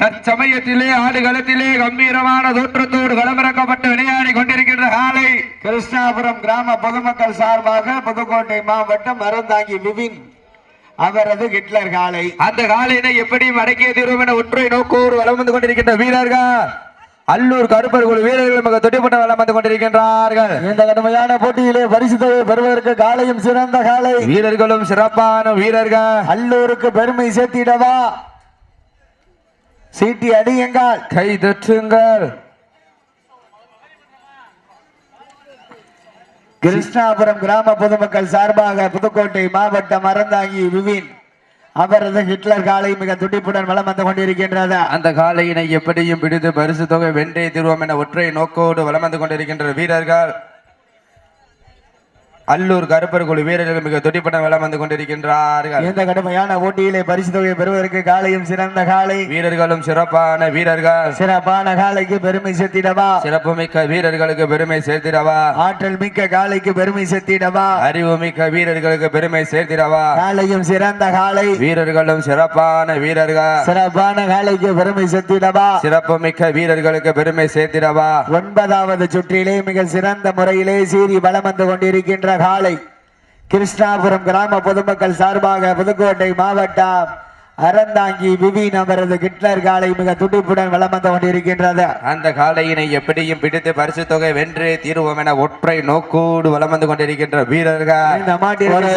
தற்சமயத்திலே ஆடுகளத்திலே கம்பீரமான தோற்றத்தோடு களமிறக்கப்பட்டு விளையாடி கொண்டிருக்கின்ற காலை கிருஷ்ணாபுரம் கிராம பொதுமக்கள் சார்பாக புதுக்கோட்டை மாவட்டம் அறந்தாங்கி விபின் அவரது ஹிட்லர் காலை. அந்த காலையினை எப்படி அடக்கிய தீர்வோம் என ஒற்றை நோக்கோடு வலம் வந்து கொண்டிருக்கின்ற வீரர்கள். அல்லூர் கருப்பர் குழு வீரர்கள் மிக தொட்டிப்பட்ட வலம் வந்து கொண்டிருக்கின்றார்கள். இந்த கடுமையான போட்டியிலே பரிசு தொகை பெறுவதற்கு காலையும் சிறந்த காலை. வீரர்களும் சிறப்பான வீரர்கள். அல்லூருக்கு பெருமை சேர்த்திடவா? சீட்டி அடியுங்கள் கை தட்டுங்கள் கிருஷ்ணாபுரம் கிராம பொதுமக்கள் சார்பாக புதுக்கோட்டை மாவட்டம் அறந்தாங்கி விவின். அவரது ஹிட்லர் காலை மிக துடிப்புடன் வளம் வந்து கொண்டிருக்கின்றது. அந்த காலையினை எப்படியும் பிடித்து பரிசு தொகை வென்றே திருவோம் என ஒற்றை நோக்கோடு வளம் வந்து கொண்டிருக்கின்ற வீரர்கள். அல்லூர் கருப்பர் குழு வீரர்கள் மிக துடிப்பட வலம் வந்து கொண்டிருக்கின்றார்கள். இந்த கடுமையான போட்டியிலே பரிசு தொகை பெறுவதற்கு காலையும் சிறந்த காலை. வீரர்களும் சிறப்பான வீரர்கள். சிறப்பான காலைக்கு பெருமை சேர்த்திடவா? சிறப்புமிக்க வீரர்களுக்கு பெருமை சேர்த்திடவா? ஆற்றல் மிக்க காலைக்கு பெருமை சேர்த்திடவா? அறிவுமிக்க வீரர்களுக்கு பெருமை சேர்த்திடவா? காலையும் சிறந்த காலை. வீரர்களும் சிறப்பான வீரர்கள். சிறப்பான காலைக்கு பெருமை சேர்த்திடவா? சிறப்புமிக்க வீரர்களுக்கு பெருமை சேர்த்திடவா? ஒன்பதாவது சுற்றிலே மிக சிறந்த முறையிலே சீறி வலம் வந்து கொண்டிருக்கின்ற காலை கிருஷ்ணாபுரம் கிராம பொதுமக்கள் சார்பாக புதுக்கோட்டை மாவட்டம் அறந்தாங்கி விபின் அவரது கிட்லர் காலை மிக துடிப்புடன் வலம் வந்து கொண்டிருக்கின்றது. அந்த காளையினை எப்படியும் பிடித்து பரிசு தொகை வென்றே தீருவோம் என ஒற்றை நோக்கோடு வலம் வந்து கொண்டிருக்கின்ற வீரர்கள். இந்த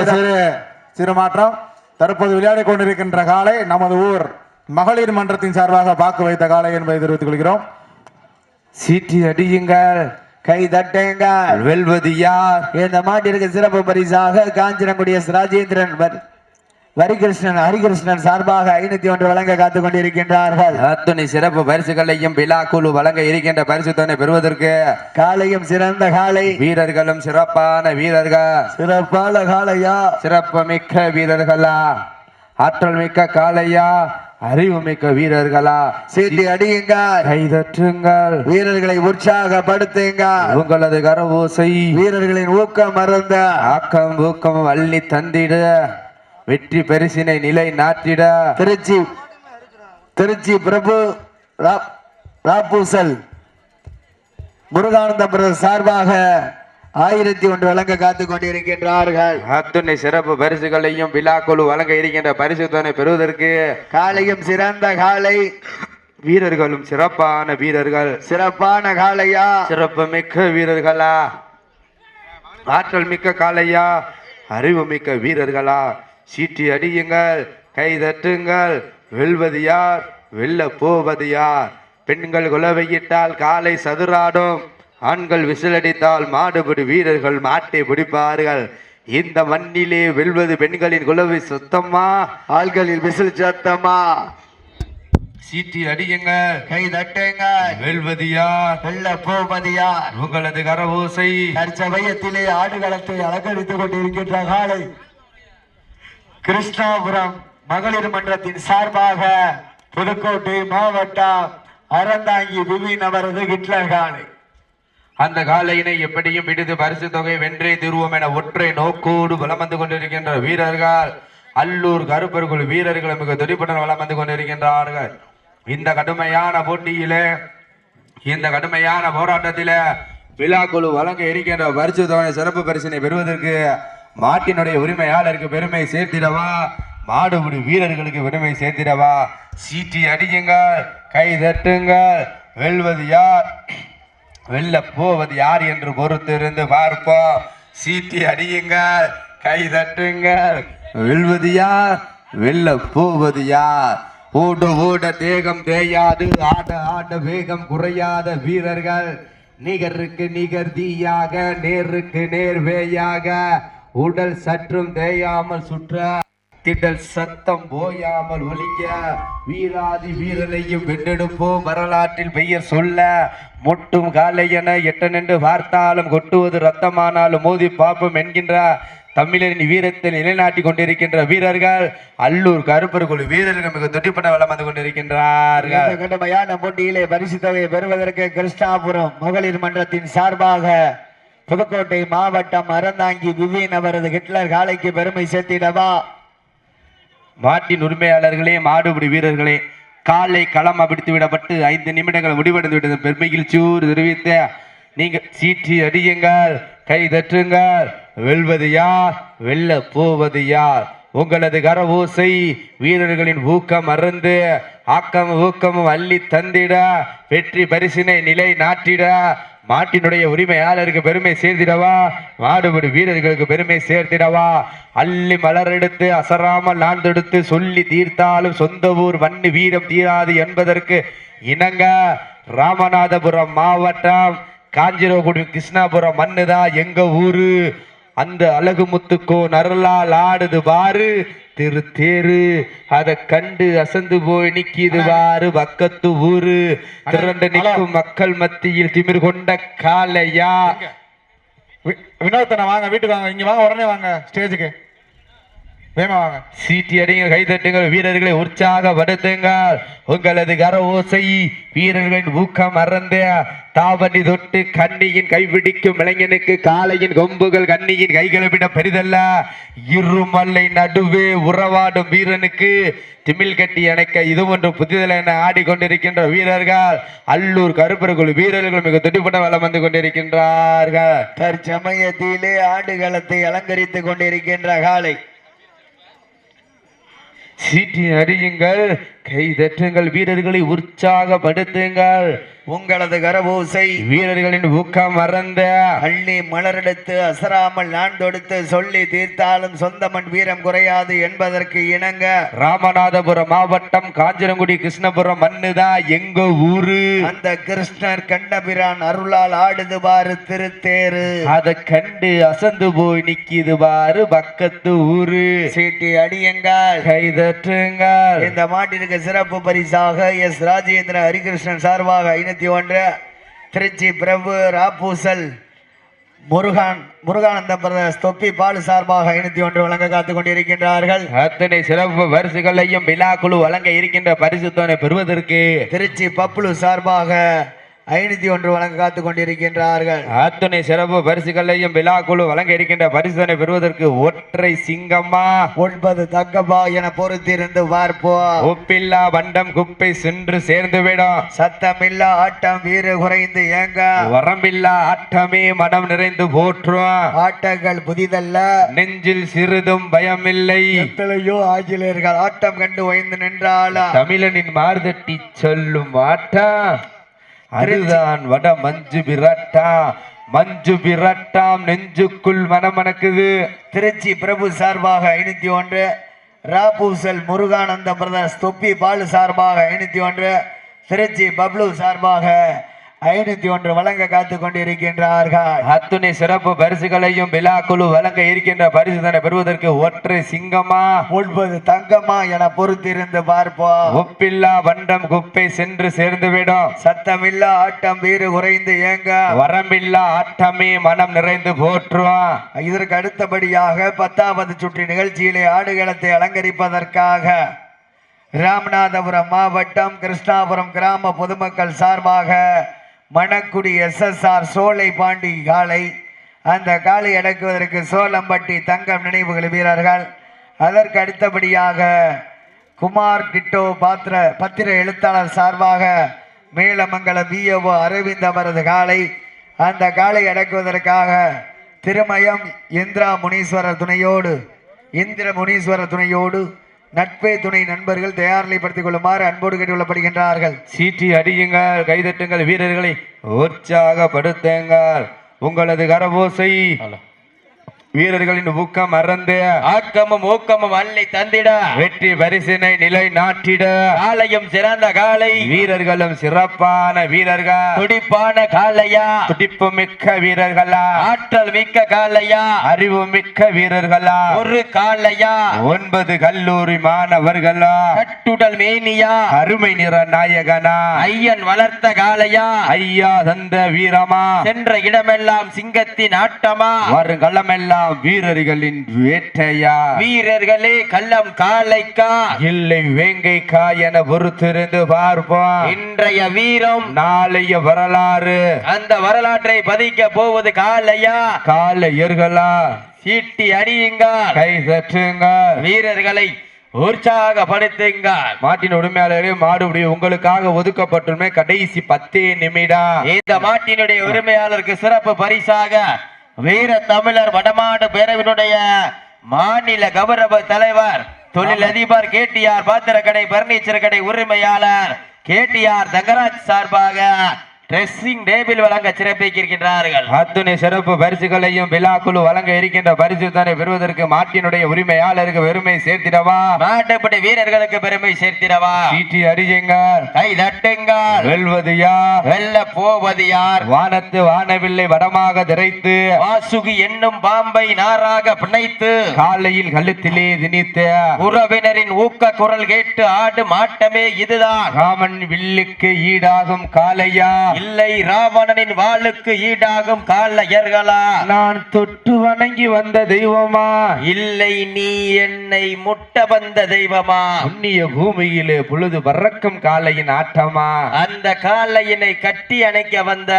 சிறந்த- சிறு மாற்றம். தற்போது விளையாடிக் கொண்டிருக்கின்ற காலை நமது ஊர் மகளிர் மன்றத்தின் சார்பாக பாக்கு வைத்த காலை என்பதை தெரிவித்துக் கொள்கிறோம். சீட்டி அடியுங்கள். கை தட்டுங்கள் வெல்வது யார்? இந்த மாட்டிற்கு சிறப்பு பரிசாக காஞ்சிரங்குடி எஸ் ராஜேந்திரன் வர்- வரிகிருஷ்ணன் ஹரிகிருஷ்ணன் சார்பாக ஐநூத்தி ஒன்று வழங்க காத்துக் கொண்டிருக்கின்றார்கள். அத்துணை சிறப்பு பரிசுகளையும் விழா குழு வழங்க இருக்கின்ற பரிசு தொகை பெறுவதற்கு காலையும் சிறந்த காலை. வீரர்களும் சிறப்பான வீரர்கள். சிறப்பான காலையா? சிறப்பு மிக்க வீரர்களா? ஆற்றல் மிக்க காளையா அறிவு மிக்க வீரர்களா? சீட்டி அடியுங்கள். கைதற்றுங்கள். வீரர்களை உற்சாகப்படுத்துங்கள். உங்களது கரவோசை. வீரர்களின் ஊக்கம் மறந்த ஆக்கம் ஊக்கம் அள்ளி தந்திட. வெற்றி பரிசினை நிலை நாட்டிட. திருச்சி திருச்சி பிரபு ரா- ராப்பூசல். முருகானந்த சார்பாக ஆயிரத்தி ஒன்று வழங்க காத்துக் கொண்டிருக்கின்றார்கள். அத்துணை சிறப்பு பரிசுகளையும் விழாக்குழு வழங்க இருக்கின்ற பரிசு தொகை பெறுவதற்கு காலையும் சிறந்த காலை. வீரர்களும் சிறப்பான வீரர்கள். சிறப்பான காலையா? சிறப்பு மிக்க வீரர்களா? ஆற்றல் மிக்க காளையா அறிவு மிக்க வீரர்களா? சீட்டி அடியுங்கள் கை தட்டுங்கள் வெல்வது யார்? வெல்ல போவது யார்? பெண்கள் குலவையிட்டால் காலை சதுராடும். ஆண்கள் விசிலடித்தால் மாடுபிடி வீரர்கள் மாட்டை பிடிப்பார்கள். இந்த மண்ணிலே வெல்வது பெண்களின் குலவை சுத்தமா? ஆள்களில் விசில் சத்தமா? சீட்டி அடியுங்கள் கை தட்டுங்க. வெல்வது யார்? வெல்ல போவது யார்? உங்களது கரவோசை தற்சமயத்திலே ஆடுகளத்தை அலங்கரித்துக் கொண்டிருக்கின்ற காலை கிருஷ்ணாபுரம் மகளிர் மன்றத்தின் சார்பாக புதுக்கோட்டை மாவட்டம் அறந்தாங்கி விபின் அவரது ஹிட்லர் காலை அந்த காலையினை எப்படியும் பிடித்து பரிசு தொகை வென்றே திருவோம் என ஒற்றை நோக்கோடு வலம் வந்து கொண்டிருக்கின்ற வீரர்கள். அல்லூர் கருப்பர்கள் வீரர்கள் மிக துடிப்புடன் வலம் வந்து கொண்டிருக்கின்றார்கள். இந்த கடுமையான போட்டியிலே இந்த கடுமையான போராட்டத்திலே விழாக்குழு வழங்க இருக்கின்ற பரிசு தொகை சிறப்பு பரிசினை பெறுவதற்கு மாட்டினுடைய உரிமையாளருக்கு பெருமை சேர்த்திடவா? மாடுபிடி வீரர்களுக்கு பெருமை சேர்த்திடவா? சீட்டி அடியுங்கள் கை தட்டுங்கள் வெல்வது யார்? வெளில போவது யார் என்று பொறுத்திருந்து பார்ப்போம். சீட்டி அடியுங்கள் கை தட்டுங்க வெல்வது யார்? வெல்ல போவது யார்? ஓட ஓட தேகம் தேயாது ஆட ஆட வேகம் குறையாத வீரர்கள். நிகருக்கு நிகர் தீயாக நேருக்கு நேர் வேயாக. உடல் சற்றும் தேயாமல் சுற்ற திடல் சத்தம் போயாமல் ஒலிக்க வீராதி வீரனையும் வெண்ணெடுப்போம் வரலாற்றில் பெயர் சொல்ல முட்டும் காலை என எட்ட நின்று பார்த்தாலும் கொட்டுவது ரத்தமானாலும் மோதி பார்ப்போம் என்கின்ற தமிழரின் வீரத்தை நிலைநாட்டி கொண்டிருக்கின்ற வீரர்கள் அல்லூர் கருப்பர் குழு வீரர்கள் மிக துடிப்பட வளம் வந்து கொண்டிருக்கின்றார்கள். கடுமையான போட்டியிலே பரிசு தொகையை பெறுவதற்கு கிருஷ்ணாபுரம் மகளிர் மன்றத்தின் சார்பாக புதுக்கோட்டை மாவட்டம் அறந்தாங்கி விவின் அவரது ஹிட்லர் காலைக்கு பெருமை சேர்த்திடவா? மாட்டின் உரிமையாளர்களே மாடுபிடி வீரர்களே காலை களம் அபிடித்து விடப்பட்டு ஐந்து நிமிடங்கள் முடிவடைந்து விட்டது. பெருமகிழ்ச்சியூர் தெரிவித்த நீங்கள் சீற்றி அடியுங்கள் கை தட்டுங்கள். வெல்வது யார்? வெல்ல போவது யார்? உங்களது கரவோசை வீரர்களின் ஊக்கம் அருந்து ஆக்கமும் ஊக்கமும் அள்ளி தந்திட வெற்றி பரிசினை நிலை நாட்டிட மாட்டினுடைய உரிமையாளருக்கு பெருமை சேர்த்திடவா? மாடுபடி வீரர்களுக்கு பெருமை சேர்த்திடவா? அள்ளி மலரெடுத்து அசராமல் நான்தெடுத்து சொல்லி தீர்த்தாலும் சொந்த ஊர் மண்ணு வீரம் தீராது என்பதற்கு இணங்க ராமநாதபுரம் மாவட்டம் காஞ்சிரகுடி கிருஷ்ணாபுரம் மண்ணுதான் எங்க ஊரு? அந்த அழகு முத்துக்கோ நரலால் ஆடுது பாரு. திரு தேரு. அதை கண்டு அசந்து போய் நிக்கிது பாரு பக்கத்து ஊரு. திரண்டு நிற்கும் மக்கள் மத்தியில் திமிர் கொண்ட காளையா. வி- வினோத்தனை வாங்க வீட்டுக்கு வாங்க. இங்க வாங்க உடனே வாங்க ஸ்டேஜுக்கு வேமா சீட்டி அடிங்க கைதட்டுங்கள் வீரர்களை உற்சாகப்படுத்துங்கள். உங்களது கர ஓசை வீரர்களின் ஊக்கம் மறந்து தாவணி தொட்டு கண்ணியின் கைபிடிக்கும் இளைஞனுக்கு காளையின் கொம்புகள் கண்ணியின் கைகளை விட பெரிதல்ல. இருமல்லை நடுவே உறவாடும் வீரனுக்கு திமிழ் கட்டி அணைக்க இது ஒன்று புதிதல் என ஆடிக்கொண்டிருக்கின்ற வீரர்கள். அல்லூர் கருப்பர்கள் வீரர்கள் மிக துடிப்பட வளம் வந்து கொண்டிருக்கின்றார்கள். தற்சமயத்திலே ஆடுகளத்தை அலங்கரித்துக் கொண்டிருக்கின்ற காலை சீட்டி அறியுங்கள். கை தட்டுங்கள் வீரர்களை உற்சாகப்படுத்துங்கள். உங்களது கரபூசை வீரர்களின் ஊக்கம் மறந்த அள்ளி மலரெடுத்து அசராமல் நான் தொடுத்து சொல்லி தீர்த்தாலும் சொந்த மண் வீரம் குறையாது என்பதற்கு இணங்க. ராமநாதபுரம் மாவட்டம் காஞ்சிரங்குடி கிருஷ்ணபுரம் மண்ணுதான் எங்க ஊரு? அந்த கிருஷ்ணர் கண்டபிரான் அருளால் ஆடுது பாரு திருத்தேரு. அத கண்டு அசந்து போய் நிக்கிது பாரு பக்கத்து ஊரு. சீட்டி அடியுங்கள். கை தட்டுங்கள் இந்த மாட்டிற்கு சிறப்பு பரிசாக எஸ் ராஜேந்திர ஹரிகிருஷ்ணன் சார்பாக ஐநூத்தி ஒன்று திருச்சி பிரபு ராப்பூசல் முருகான் முருகானந்த பிரதர்ஸ் தொப்பி பாலு சார்பாக ஐநூத்தி ஒன்று வழங்க காத்துக் கொண்டிருக்கின்றார்கள். அத்தனை சிறப்பு பரிசுகளையும் விழாக்குழு வழங்க இருக்கின்ற பரிசுத்தனை பெறுவதற்கு திருச்சி பப்ளு சார்பாக ஐநூத்தி ஒன்று வழங்க காத்துக் கொண்டிருக்கின்றார்கள். அத்தனை சிறப்பு பரிசுகளையும் விழாக்குழு வழங்க இருக்கின்ற பரிசுத்தனை பெறுவதற்கு ஒற்றை சிங்கம்மா. ஒன்பது தங்கப்பா என பொறுத்திருந்து பார்ப்போம். உப்பில்லா வண்டம் குப்பை சென்று சேர்ந்துவிடும். சத்தமில்லா ஆட்டம் வீறு குறைந்து ஏங்க வரம்பில்லா ஆட்டமே மனம் நிறைந்து போற்றும். ஆட்டங்கள் புதிதல்ல. நெஞ்சில் சிறிதும் பயமில்லை. எத்தனையோ ஆங்கிலேயர்கள் ஆட்டம் கண்டு ஓய்ந்து நின்றாளா. தமிழனின் மார்தட்டி சொல்லும் ஆட்டா அதுதான் வட மஞ்சு விரட்டா மஞ்சு விரட்டாம் நெஞ்சுக்குள் மனமணக்குது. திருச்சி பிரபு சார்பாக ஐநூத்தி ஒன்று ராபூசல் முருகானந்த பிரதர்ஸ் தொப்பி பாலு சார்பாக ஐநூத்தி ஒன்று திருச்சி பப்ளு சார்பாக ஐநூத்தி ஒன்று வழங்க காத்து கொண்டிருக்கின்றார்கள் அத்துணை சிறப்பு பரிசுகளையும் விழாக்குழு வழங்க இருக்கின்ற பரிசுதனை பெறுவதற்கு ஒற்றை சிங்கமா? ஒன்பது தங்கமா என பொறுத்திருந்து பார்ப்போம். உப்பில்லா வண்டம் குப்பை சென்று சேர்ந்துவிடும். சத்தமில்லா ஆட்டம் வீறு குறைந்து ஏங்க வரம்பில்லா ஆட்டமே மனம் நிறைந்து போற்றுவான் இதற்கு அடுத்தபடியாக பத்தாவது சுற்று நிகழ்ச்சியிலே ஆடுகளத்தை அலங்கரிப்பதற்காக ராமநாதபுரம் மாவட்டம் கிருஷ்ணாபுரம் கிராம பொதுமக்கள் சார்பாக மணக்குடி எஸ்எஸ்ஆர் சோலை பாண்டி காலை. அந்த காலை அடக்குவதற்கு சோலம்பட்டி தங்கம் நினைவுகள் வீரர்கள். அதற்கு அடுத்தபடியாக குமார் டிட்டோ பாத்திர பத்திர எழுத்தாளர் சார்பாக மேலமங்கலம் விஓ அரவிந்த் அவரது காளை அந்த காலை அடக்குவதற்காக திருமயம் இந்திரா முனீஸ்வரர் துணையோடு இந்திர முனீஸ்வரர் துணையோடு நட்பே துணை நண்பர்கள் தயார்நிலைப்படுத்திக் கொள்ளுமாறு அன்போடு கேட்டுக்கொள்ளப்படுகின்றார்கள். சீட்டி அடியுங்கள் கைதட்டுங்கள் வீரர்களை உற்சாகப்படுத்துங்கள். உங்களது கரபோசை வீரர்களின் ஊக்கம் மறந்து ஆக்கமும் ஊக்கமும் அள்ளி தந்திட. வெற்றி பரிசினை நிலை நாட்டிட. காலையும் சிறந்த காலை. வீரர்களும் சிறப்பான வீரர்கள். துடிப்பான காளையா துடிப்பு மிக்க வீரர்களா? ஆற்றல் மிக்க காளையா அறிவு மிக்க வீரர்களா? ஒரு காளையா ஒன்பது கல்லூரி மாணவர்களா? கட்டுடல் மேனியா? அருமை நிற நாயகனா? ஐயன் வளர்த்த காளையா ஐயா தந்த வீரமா? சென்ற இடமெல்லாம் சிங்கத்தின் ஆட்டமா? வருங்களமெல்லாம் வீரர்களின் வேட்டையா? வீரர்களே கள்ளம் காளைக்கா? இல்லை வேங்கைக்கா என பொறுத்திருந்து பார்ப்போம். இன்றைய வீரம் நாளைய வரலாறு. அந்த வரலாற்றை பதிக்க போவது காளையா? காலையர்களா சீட்டி அடியுங்க கை தட்டுங்க வீரர்களை உற்சாகப்படுத்துங்கள். மாட்டின் உரிமையாளரே மாடுபடி உங்களுக்காக ஒதுக்கப்பட்டுள்ள கடைசி பத்தே நிமிடம். இந்த மாட்டினுடைய உரிமையாளருக்கு சிறப்பு பரிசாக வீர தமிழர் வடமாடு பேரவினுடைய மாநில கௌரவ தலைவர் தொழிலதிபர் கேடிஆர் பாத்திரக்கடை பர்னிச்சர் கடை உரிமையாளர் கேடிஆர் தங்கராஜ் சார்பாக ட்ரெஸ்ஸிங் டேபிள் வழங்க சிறப்பிக்கின்றார்கள். அத்துணை சிறப்பு பரிசுகளையும் விழாக்குழு வழங்க இருக்கின்ற பரிசு தானே பெறுவதற்கு மாட்டினுடைய உரிமையாளருக்கு பெருமை சேர்த்திடவா? நாட்டுப்படை வீரர்களுக்கு பெருமை சேர்த்திடவா? சீட்டி அறியுங்கள் கை தட்டுங்கள். வெல்வது யார்? வெல்ல போவது யார்? வானத்து வானவில்லை வடமாக திரைத்து. வாசுகி என்னும் பாம்பை நாராக பிணைத்து. காலையில் கழுத்திலே திணித்த. உறவினரின் ஊக்க குரல் கேட்டு ஆடும் ஆட்டமே இதுதான். ராமன் வில்லுக்கு ஈடாகும் காளையா? இல்லை ராவணனின் வாளுக்கு ஈடாகும் காளையர்களா நான் தொட்டு வணங்கி வந்த தெய்வமா? இல்லை நீ என்னை முட்ட வந்த தெய்வமா? புண்ணிய பூமியிலே பொழுது பறக்கும் காளையின் ஆட்டமா? அந்த காளையினை கட்டி அணைக்க வந்த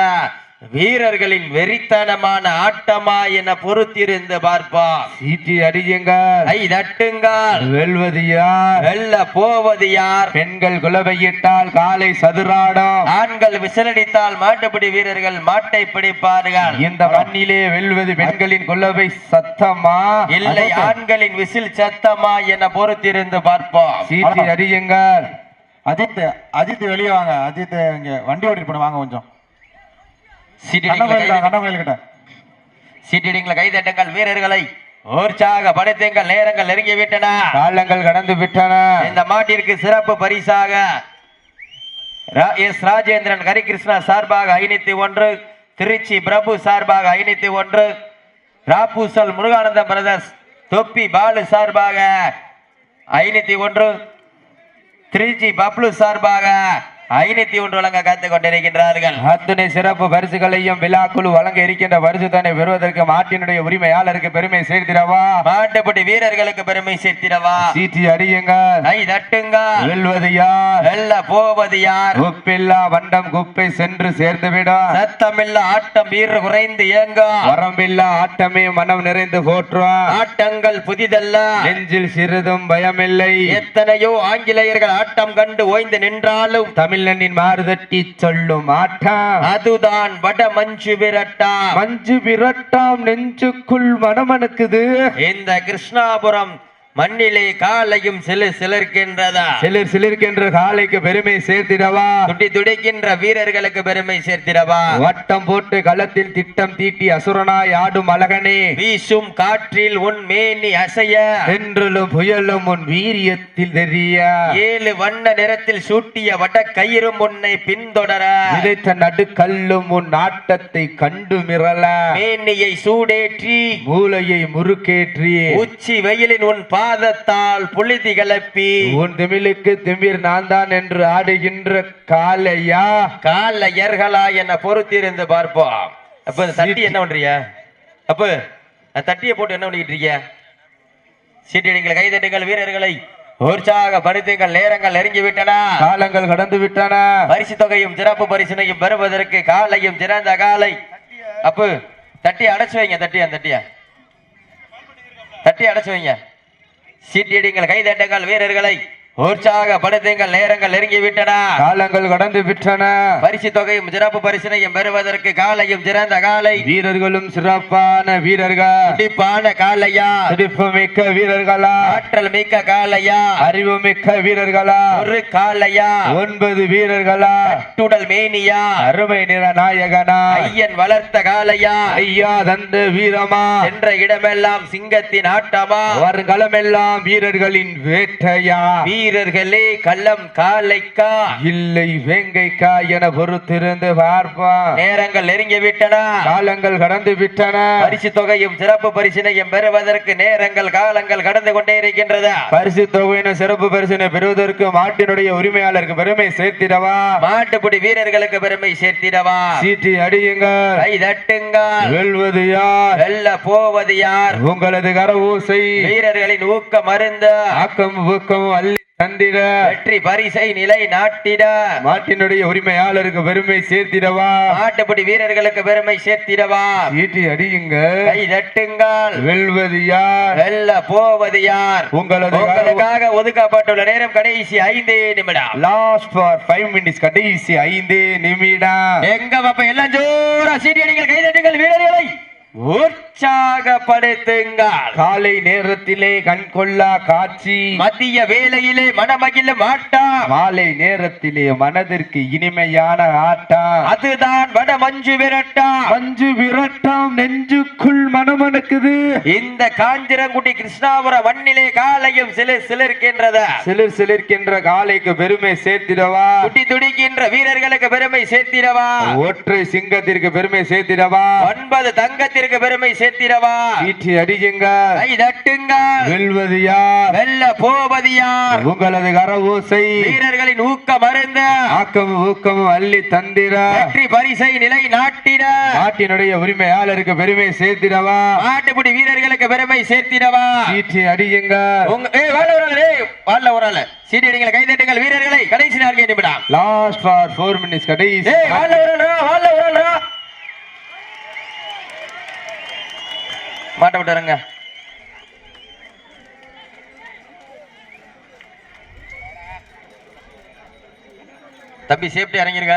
வீரர்களின் வெறித்தனமான ஆட்டமா என பொறுத்திருந்து பார்ப்போம் சீட்டி அறியுங்கள் ஐ தட்டுங்கள். வெல்வது யார்? வெல்ல போவது யார்? பெண்கள் குலவையிட்டால் காலை சதுராடம். ஆண்கள் விசிலடித்தால் மாட்டுப்பிடி வீரர்கள் மாட்டை பிடிப்பார்கள். இந்த மண்ணிலே வெல்வது பெண்களின் குலவை சத்தமா? இல்லை ஆண்களின் விசில் சத்தமா என பொறுத்திருந்து பார்ப்போம். சீட்டி அறியுங்கள் அஜித் அஜித் வெளியே வாங்க. அஜித் இங்க வண்டி ஓட்டிட்டு போன வாங்க கொஞ்சம். சீட்டிடிங்களை கண்ண கை- கைதட்டுங்கள். வீரர்களை. உற்சாக படுத்துங்கள் நேரங்கள் நெருங்கி விட்டன. காலங்கள் கடந்து விட்டன. இந்த மாட்டிற்கு சிறப்பு பரிசாக எஸ் ராஜேந்திரன் ஹரிகிருஷ்ணா சார்பாக ஐநூத்தி ஒன்று திருச்சி பிரபு சார்பாக ஐநூத்தி ஒன்று ராப்பூசல் முருகானந்தம் பிரதர்ஸ் தொப்பி பாலு சார்பாக ஐநூத்தி ஒன்று திருச்சி பப்ளு சார்பாக ஐநூத்தி ஒன்று வழங்க காத்துக் கொண்டிருக்கின்றார்கள். அத்தனை சிறப்பு பரிசுகளையும் விழாக்குழு வழங்க இருக்கின்ற பரிசு தானே பெறுவதற்கு மாட்டினுடைய உரிமையாளருக்கு பெருமை சேர்த்திடவா? மாட்டுப்பட்டி வீரர்களுக்கு பெருமை சேர்த்திடவா? சீட்டி அறியுங்கள் கை தட்டுங்கள். வெல்வது யார்? வெல்ல போவது யார்? உப்பில்லா வண்டம் குப்பை சென்று சேர்ந்துவிடும் சத்தமில்ல ஆட்டம் வீறு குறைந்து இயங்கும் வரம்பில்லா ஆட்டமே மனம் நிறைந்து போற்றும் ஆட்டங்கள் புதிதல்ல. நெஞ்சில் சிறிதும் பயமில்லை. எத்தனையோ ஆங்கிலேயர்கள் ஆட்டம் கண்டு ஓய்ந்து நின்றாலும் தமிழனின் மாறுதட்டி சொல்லும் ஆட்டம் அதுதான் வட மஞ்சு விரட்டா. மஞ்சு விரட்டாம் நெஞ்சுக்குள் மனமனுக்குது இந்த கிருஷ்ணாபுரம் மண்ணிலே காலையும் சிலு சிலிர்க்கின்றதா? சிலிர் சிலிர்க்கின்ற காலைக்கு பெருமை சேர்த்திடவா? துடி துடிக்கின்ற வீரர்களுக்கு பெருமை சேர்த்திடவா? வட்டம் போட்டு களத்தில் திட்டம் தீட்டி அசுரனாய் ஆடும் அழகனே. வீசும் காற்றில் உன் மேனி அசைய. தென்றலும் புயலும் உன் வீரியத்தில் தெரிய. ஏழு வண்ண நிறத்தில் சூட்டிய வட கயிறும் உன்னை பின்தொடர. விதைத்த நடுக்கல்லும் உன் நாட்டத்தை கண்டு மிரள. மேனியை சூடேற்றி. மூளையை முறுக்கேற்றி. உச்சி வெயிலின் உன் பாதத்தால் புழுதி கிளப்பி உன் திமிழுக்கு திமிர் நான் தான் என்று ஆடுகின்ற காலையா காலையர்களா என பொறுத்திருந்து பார்ப்போம். அப்ப இந்த தட்டி என்ன பண்றீங்க? அப்ப தட்டியை போட்டு என்ன பண்ணிக்கிட்டு இருக்கீங்க? சீட்டடிங்கள் கைதட்டுங்கள் வீரர்களை உற்சாகப்படுத்துங்கள் நேரங்கள் நெருங்கி விட்டன காலங்கள் கடந்து விட்டன பரிசு தொகையும் சிறப்பு பரிசினையும் பெறுவதற்கு காலையும் சிறந்த காலை அப்பு தட்டி அடைச்சு வைங்க தட்டியா தட்டியா. தட்டி அடைச்சு வைங்க. சீட்டியடிங்கள் கைதட்டுங்கள் வீரர்களை. உற்சாகப்படுத்துங்கள் நேரங்கள் நெருங்கி விட்டன காலங்கள் கடந்து விட்டன. பரிசு தொகையும் சிறப்பு பரிசினையும் பெறுவதற்கு காலையும் சிறந்த காலை. வீரர்களும் சிறப்பான வீரர்கள். துடிப்பான காலையா? துடிப்பு மிக்க வீரர்களா? ஆற்றல் மிக்க காலையா? அறிவு மிக்க வீரர்களா? ஒரு காலையா? ஒன்பது வீரர்களா? துடல் மேனியா? அருமை நிற நாயகனா? ஐயன் வளர்த்த காலையா? ஐயா தந்த வீரமா? என்ற இடமெல்லாம் சிங்கத்தின் ஆட்டமா? வருங்களமெல்லாம் வீரர்களின் வேட்டையா? வீரர்களே கள்ளம் காலைக்கா. இல்லை வேங்கைக்கா என பொறுத்திருந்து பார்ப்போம் நேரங்கள் நெருங்கி விட்டன. காலங்கள் கடந்து விட்டன. பரிசு தொகையும் சிறப்பு பரிசினையும் பெறுவதற்கு நேரங்கள் காலங்கள் கடந்து கொண்டே இருக்கின்றது பரிசு தொகையின சிறப்பு பரிசினை பெறுவதற்கு மாட்டினுடைய உரிமையாளருக்கு பெருமை சேர்த்திடவா? மாட்டுப்பிடி வீரர்களுக்கு பெருமை சேர்த்திடவா? சீட்டி அடியுங்கள். கை தட்டுங்கள். வெல்வது யார்? வெல்ல போவது யார்? உங்களது கர ஊசை வீரர்களின் ஊக்கம் அருந்த ஆக்கம் ஊக்கம் அள்ளி தந்திட. வெற்றி பரிசை நிலை நாட்டிட. மாட்டினுடைய உரிமையாளருக்கு பெருமை சேர்த்திடவா? மாட்டுப்படி வீரர்களுக்கு பெருமை சேர்த்திடவா? ஈட்டி அடியுங்க கை தட்டுங்கள். வெல்வது யார்? வெல்ல போவது யார்? உங்களது உங்களுக்காக ஒதுக்கப்பட்டுள்ள நேரம் கடைசி ஐந்து நிமிடம். லாஸ்ட் ஃபார் ஃபைவ் மினிட்ஸ் கடைசி ஐந்து நிமிடம். எங்க பாப்ப எல்லாம் ஜோரா சீடியடிகள் கைதட்டுங்கள் வீரர்களை. உற்சாகப்படுத்துங்கள். காலை நேரத்திலே கண் கொள்ளா காட்சி. மதிய வேளையிலே மனமகிழ மாட்டாம் மாலை நேரத்திலே மனதிற்கு இனிமையான ஆட்டம் அதுதான் வட மஞ்சு விரட்டா. மஞ்சு விரட்டம் நெஞ்சுக்குள் மனமணக்குது. இந்த காஞ்சிரங்குடி கிருஷ்ணாபுரம் மண்ணிலே காலையும் சிலு சிலிர்க்கின்றது. சிலிர் சிலிர்க்கின்ற காலைக்கு பெருமை சேர்த்திடவா. குட்டி துடிக்கின்ற வீரர்களுக்கு பெருமை சேர்த்திடவா. ஒற்றை சிங்கத்திற்கு பெருமை சேர்த்திடவா. ஒன்பது தங்கத்திற்கு பெருமை சேர்த்திடவா? ஈட்டி அடியுங்க கை தட்டுங்கள். வெல்வது யார்? வெல்ல போவது யார்? உங்களது கரவோசை வீரர்களின் ஊக்கம் அருந்த. ஆக்கமும் ஊக்கமும் அள்ளி தந்திர வெற்றி பரிசை நிலை நாட்டிட. நாட்டினுடைய உரிமையாளருக்கு பெருமை சேர்த்திடவா? மாட்டுப்பிடி வீரர்களுக்கு பெருமை சேர்த்திடவா? ஈட்டி அடியுங்க உங்க ஏய் வாழ ஒரு ஏய் வாழ ஒரு அடிங்கள் கைதட்டுங்கள் வீரர்களை. கடைசி நான்கு நிமிடம் லாஸ்ட் ஃபார் ஃபோர் மினிட்ஸ் கடைசி ஏய் வாழ ஒரு வாழ ஒரு மாட்ட விட்டுறங்க தம்பி சேஃப்டி இறங்கிருங்க.